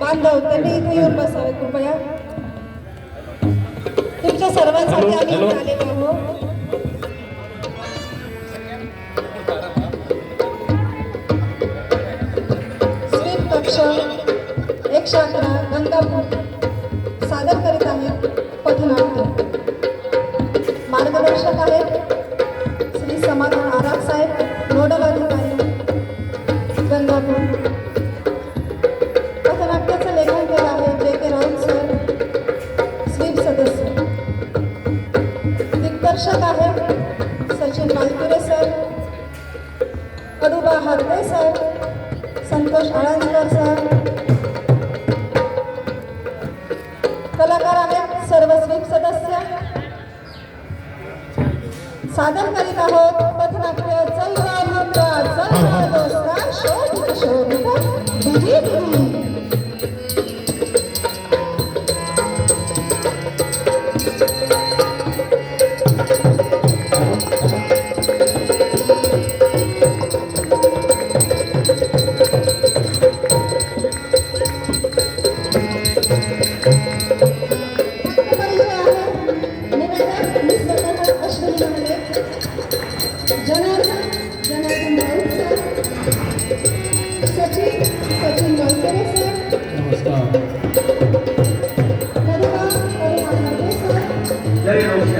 बांधव त्यांनी इथे येऊन बसावे कृपया. तुमच्या सर्वांसाठी आम्ही आलेलो आहोत. एक अकरा गंगापूर सादर करीत आहेत पथनाट्य. मार्गदर्शक आहेत श्री समाधान आराम साहेब नोडल अधिकारी गंगापूर. कडुबा हातवे साहेब संतोष आळंदकर साहेब कलाकार आहेत सर्व स्वीप सदस्य. सादर करीत आहोत. Deus.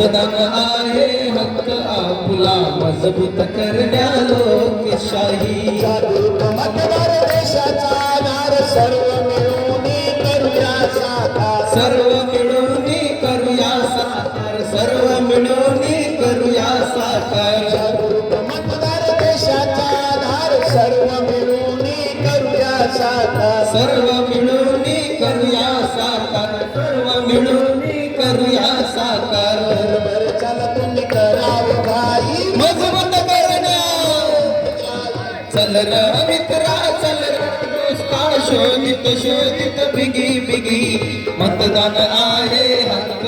मतदान आहे हक्क आपला. मजबूत करण्या लोकशाही शाही. मतदार देशाचा सर्व मिळून करूया साकार. सर्व मिळून करूया साकार. सर्व मिळून करूया साकार. मतदार देशाचा सर्व मिळून करूया साकार. सर्व मिळून करूया चल र मित्रा चल शोधित शोधित बिगी बिगी. मतदान आहे हक्क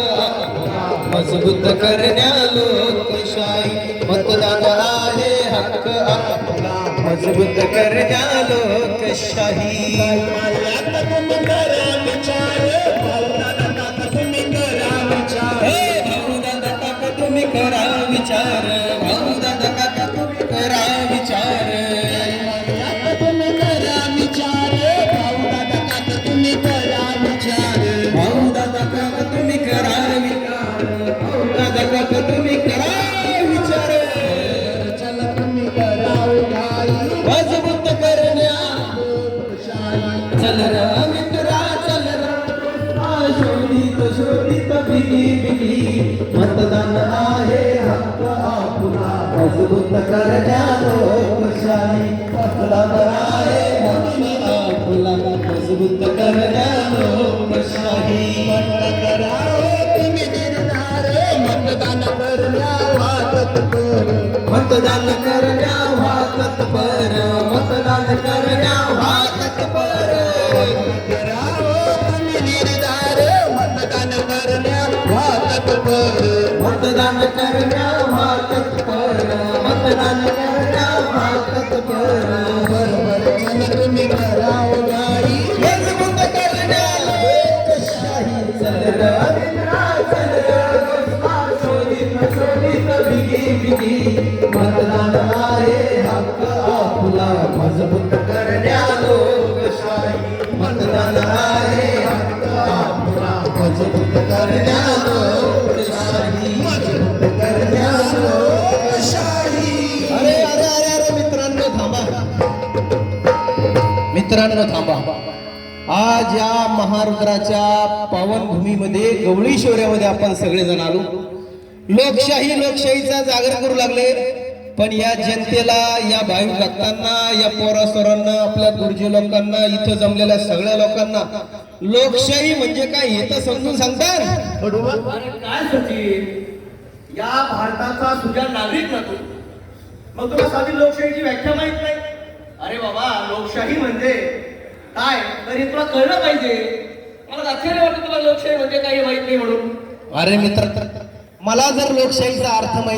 मजबूत करण्या लोकशाही. मतदान आहे हक्क मजबूत करण्या लोकशाही. तुम्ही करा विचार. मतदान आहे हक्क आपला मजबूत करण्या लोकशाही. मतदान आहे हक्क आपला मजबूत करण्या लोकशाही. मतदान तुम्ही निर्धार मतदान करण्या वाटत पर. मतदान करण्या वाटत पर. मतदान करण्या वाटत पर. मतदान आहे हक्क आपला मजबूत करण्या लोकशाही. मतदान आहे. मित्रांनो थांबा. आज या महारुद्राच्या पावनभूमीमध्ये गवळी शौर्यामध्ये आपण सगळेजण आलो. लोकशाही लोकशाहीचा जागर करू लागले. पण या जनतेला या भाविक भक्तांना या पोरासोरांना आपल्या गुरुजी लोकांना इथं जमलेल्या सगळ्या लोकांना लोकशाही म्हणजे काय हे तर समजून सांगतात. काय सचिन? या भारताचा तुझ्या नागरिक ना तू मग तुला साधी लोकशाहीची व्याख्या माहीत नाही? अरे बाबा लोकशाही म्हणजे काय? तरी तुला कळलं पाहिजे. मला आश्चर्य वाटतं तुला लोकशाही म्हणजे काही माहीत नाही म्हणून. अरे मित्र मला जर लोकशाहीचा अर्थ माहिती